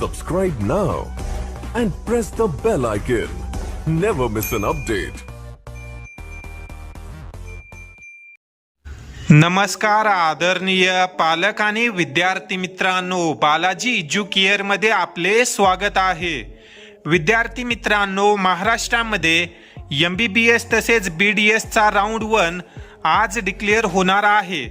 Subscribe now and press the bell icon. Never miss an update. नमस्कार आदरणीय पालक आणि विद्यार्थी मित्रांनो बालाजी एज्युकेअरमध्ये आपले स्वागत आहे विद्यार्थी मित्रांनो महाराष्ट्रामध्ये एम बी बी एस तसेच बी डी एसचा राऊंड वन आज डिक्लेअर होणार आहे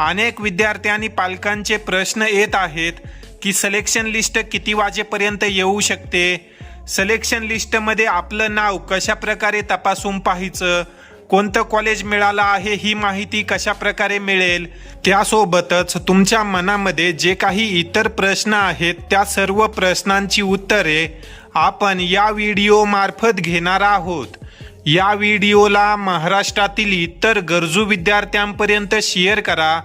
अनेक विद्यार्थी आणि पालकांचे प्रश्न येत आहेत की सलेक्शन लिस्ट किती वाजेपर्यंत येऊ शकते? सलेक्शन लिस्टमध्ये आपलं नाव कशा प्रकारे तपासून पाहायचं? कोणतं कॉलेज मिळालं आहे ही माहिती कशा प्रकारे मिळेल? त्यासोबतच तुमच्या मनामध्ये जे काही इतर प्रश्न आहेत त्या सर्व प्रश्नांची उत्तरे आपण या व्हिडिओमार्फत घेणार आहोत. या व्हिडिओला महाराष्ट्रातील इतर गरजू विद्यार्थ्यांपर्यंत शेअर करा.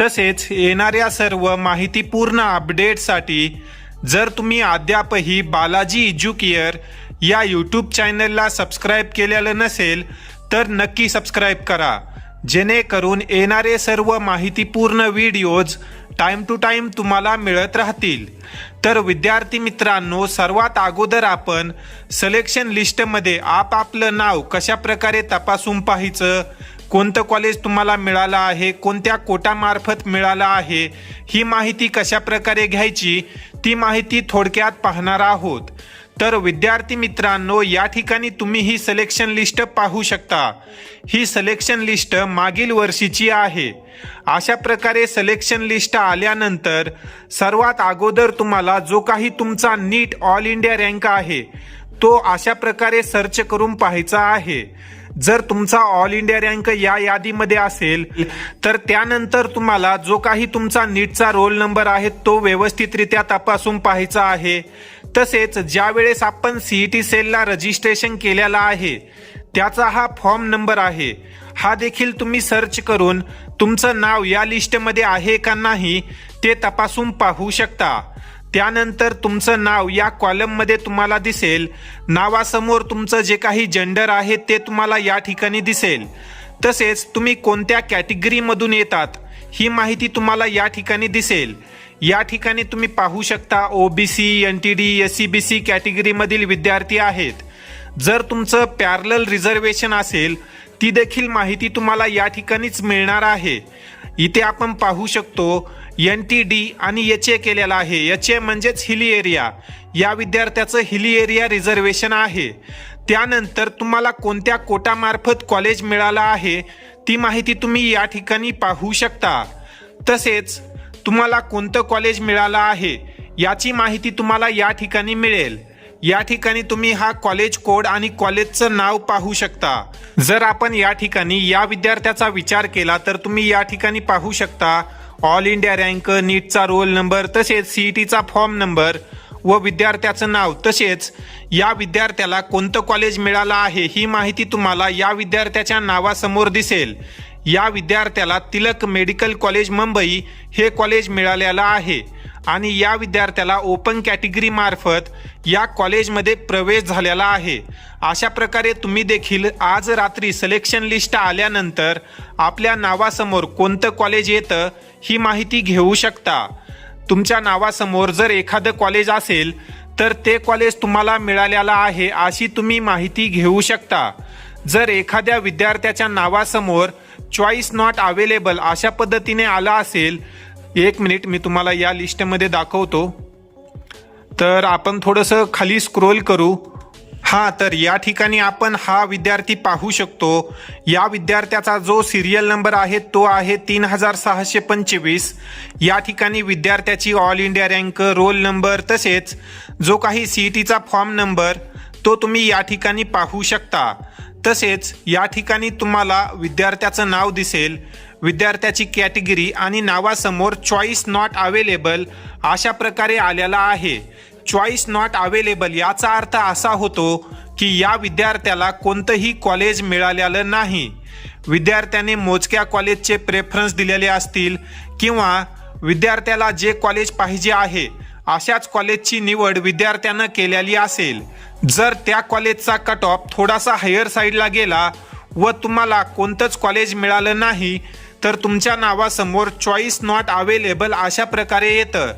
तसेच येणाऱ्या सर्व माहितीपूर्ण अपडेटसाठी जर तुम्ही अद्यापही बालाजी एज्युकेअर या यूट्यूब चॅनलला सबस्क्राईब केलेलं नसेल तर नक्की सबस्क्राईब करा. जेणेकरून येणारे सर्व माहितीपूर्ण व्हिडिओज टाईम टू टाईम तुम्हाला मिळत राहतील. तर विद्यार्थी मित्रांनो सर्वात अगोदर आपण सलेक्शन लिस्टमध्ये आपापलं नाव कशा प्रकारे तपासून पाहायचं कोणतं कॉलेज तुम्हाला मिळालं आहे? कोणत्या कोटामार्फत मिळालं आहे? ही माहिती कशा प्रकारे घ्यायची? ती माहिती थोडक्यात पाहणार आहोत. तर विद्यार्थी मित्रांनो या ठिकाणी तुम्ही ही सिलेक्शन लिस्ट पाहू शकता. ही सिलेक्शन लिस्ट मागील वर्षीची आहे. अशा प्रकारे सिलेक्शन लिस्ट आल्यानंतर सर्वात अगोदर तुम्हाला जो काही तुमचा नीट ऑल इंडिया रँक आहे तो अशा प्रकारे सर्च करून पाहायचा आहे. जर तुमचा ऑल इंडिया रँक या यादीमध्ये असेल तर त्यानंतर तुम्हाला जो काही तुमचा नीटचा रोल नंबर आहे तो व्यवस्थितरित्या तपासून पाहायचा आहे. तसेच ज्या वेळेस आपण सीईटी सेलला रजिस्ट्रेशन केलेला आहे त्याचा हा फॉर्म नंबर आहे. हा देखील तुम्ही सर्च करून तुमचं नाव या लिस्टमध्ये आहे का नाही ते तपासून पाहू शकता. त्यानंतर तुमचं नाव या कॉलममध्ये तुम्हाला दिसेल. नावासमोर तुमचं जे काही जेंडर आहे ते तुम्हाला या ठिकाणी दिसेल. तसेच तुम्ही कोणत्या कॅटेगरीमधून येतात ही माहिती तुम्हाला या ठिकाणी दिसेल. या ठिकाणी तुम्ही पाहू शकता OBC N T D S C B C कॅटेगरीमधील विद्यार्थी आहेत. जर तुमचं पॅरल रिझर्वेशन असेल ती देखील माहिती तुम्हाला या ठिकाणीच मिळणार आहे. इथे आपण पाहू शकतो एन टी डी आणि एच ए केलेला आहे. एच ए म्हणजेच हिली एरिया या विद्यार्थ्याचं हिली एरिया रिझर्वेशन आहे. त्यानंतर तुम्हाला कोणत्या कोटामार्फत कॉलेज मिळालं आहे ती माहिती तुम्ही या ठिकाणी पाहू शकता. तसेच तुम्हाला कोणतं कॉलेज मिळालं आहे याची माहिती तुम्हाला या ठिकाणी मिळेल. या ठिकाणी तुम्ही हा कॉलेज कोड आणि कॉलेजचं नाव पाहू शकता. जर आपण या ठिकाणी या विद्यार्थ्याचा विचार केला तर तुम्ही या ठिकाणी पाहू शकता. ऑल इंडिया रँक नीटचा रोल नंबर तसेच सीईटीचा फॉर्म नंबर व विद्यार्थ्याचं नाव. तसेच या विद्यार्थ्याला कोणतं कॉलेज मिळालं आहे ही माहिती तुम्हाला या विद्यार्थ्याच्या नावासमोर दिसेल. या विद्यार्थ्याला तिलक मेडिकल कॉलेज मुंबई हे कॉलेज मिळालेलं आहे. आणि या विद्यार्थ्याला ओपन कॅटेगरी मार्फत या कॉलेजमध्ये प्रवेश झालेला आहे. अशा प्रकारे तुम्ही देखील आज रात्री सिलेक्शन लिस्ट आल्यानंतर आपल्या नावासमोर कोणतं कॉलेज येतं ही माहिती घेऊ शकता. तुमच्या नावासमोर जर एखादं कॉलेज असेल तर ते कॉलेज तुम्हाला मिळालेलं आहे अशी तुम्ही माहिती घेऊ शकता. जर एखाद्या विद्यार्थ्याच्या नावासमोर चॉईस नॉट अवेलेबल अशा पद्धतीने आला असेल एक मिनिट मी तुम्हाला या लिस्टमध्ये दाखवतो. तर आपण थोडंसं खाली स्क्रोल करू. हां तर या ठिकाणी आपण हा विद्यार्थी पाहू शकतो. या विद्यार्थ्याचा जो सिरियल नंबर आहे तो आहे तीन हजार सहाशे पंचवीस. या ठिकाणी विद्यार्थ्याची all India rank roll number तसेच जो काही सी ई टीचा फॉर्म नंबर तो तुम्ही या ठिकाणी पाहू शकता. तसेच या ठिकाणी तुम्हाला विद्यार्थ्याचं नाव दिसेल. विद्यार्थ्याची कॅटेगरी आणि नावासमोर चॉईस नॉट अवेलेबल अशा प्रकारे आलेला आहे. चॉईस नॉट अवेलेबल याचा अर्थ असा होतो की या विद्यार्थ्याला कोणतंही कॉलेज मिळालेलं नाही. विद्यार्थ्याने मोजक्या कॉलेजचे प्रेफरन्स दिलेले असतील किंवा विद्यार्थ्याला जे कॉलेज पाहिजे आहे अशाच कॉलेजची निवड विद्यार्थ्यानं केलेली असेल. जर त्या कॉलेजचा कट ऑफ थोडासा हायर साईडला गेला व तुम्हाला कोणतंच कॉलेज मिळालं नाही तर तुमच्या नावासमोर चॉईस नॉट अवेलेबल अशा प्रकारे येतं.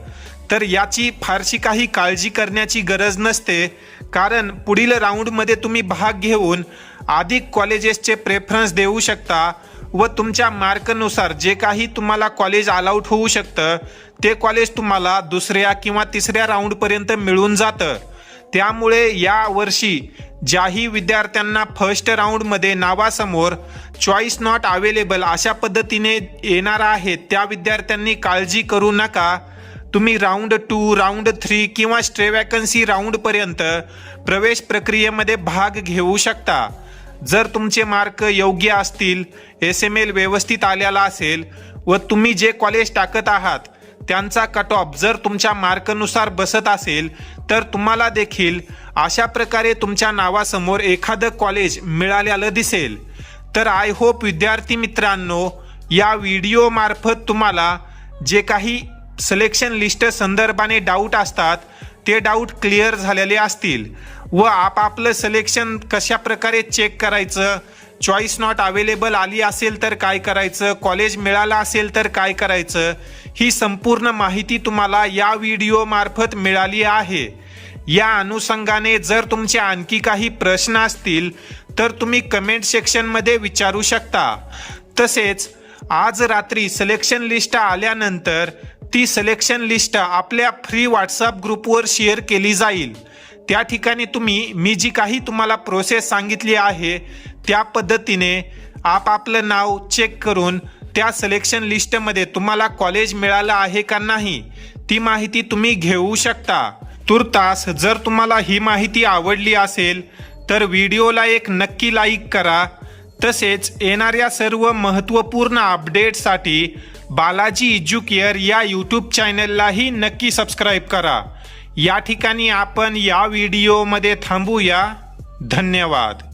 तर याची फारशी काही काळजी करण्याची गरज नसते. कारण पुढील राऊंडमध्ये तुम्ही भाग घेऊन अधिक कॉलेजेसचे प्रेफरन्स देऊ शकता व तुमच्या मार्कनुसार जे काही तुम्हाला कॉलेज अलाउट होऊ शकतं ते कॉलेज तुम्हाला दुसऱ्या किंवा तिसऱ्या राऊंडपर्यंत मिळून जातं. त्यामुळे या वर्षी ज्याही विद्यार्थ्यांना फर्स्ट राऊंडमध्ये नावासमोर चॉईस नॉट अवेलेबल अशा पद्धतीने येणार आहे त्या विद्यार्थ्यांनी काळजी करू नका. तुम्ही राऊंड टू राऊंड थ्री किंवा स्ट्रे वॅकन्सी राऊंडपर्यंत प्रवेश प्रक्रियेमध्ये भाग घेऊ शकता. जर तुमचे मार्क योग्य असतील एस एम एल व्यवस्थित आलेला असेल व तुम्ही जे कॉलेज टाकत आहात त्यांचा कट ऑफ जर तुमच्या मार्कनुसार बसत असेल तर तुम्हाला देखील अशा प्रकारे तुमच्या नावासमोर एखादं कॉलेज मिळालेलं दिसेल. तर आय होप विद्यार्थी मित्रांनो या व्हिडिओ मार्फत तुम्हाला जे काही सिलेक्शन लिस्ट संदर्भाने डाऊट असतात ते डाऊट क्लिअर झालेले असतील. व आपापलं सिलेक्शन कशा प्रकारे चेक करायचं चॉईस नॉट अवेलेबल आली असेल तर काय करायचं कॉलेज मिळालं असेल तर काय करायचं ही संपूर्ण माहिती तुम्हाला या व्हिडिओ मार्फत मिळाली आहे. या अनुषंगाने जर तुमचे आणखी काही प्रश्न असतील तर तुम्ही कमेंट सेक्शनमध्ये विचारू शकता. तसेच आज रात्री सिलेक्शन लिस्ट आल्यानंतर ती सिलेक्शन लिस्ट आपल्या फ्री व्हॉट्सअप ग्रुपवर शेअर केली जाईल. त्या ठिकाणी तुम्ही मी जी काही तुम्हाला प्रोसेस सांगितली आहे त्या पद्धतीने आपापलं नाव चेक करून त्या सिलेक्शन लिस्टमध्ये तुम्हाला कॉलेज मिळालं आहे का नाही ती माहिती तुम्ही घेऊ शकता. तुर्तास जर तुम्हाला ही माहिती आवडली असेल तर व्हिडिओला एक नक्की लाईक करा. तसेच येणाऱ्या सर्व महत्त्वपूर्ण अपडेटसाठी बालाजी इज्युकेअर या यूट्यूब चॅनललाही नक्की सबस्क्राईब करा. या ठिकाणी आपण या व्हिडिओमध्ये थांबूया. धन्यवाद.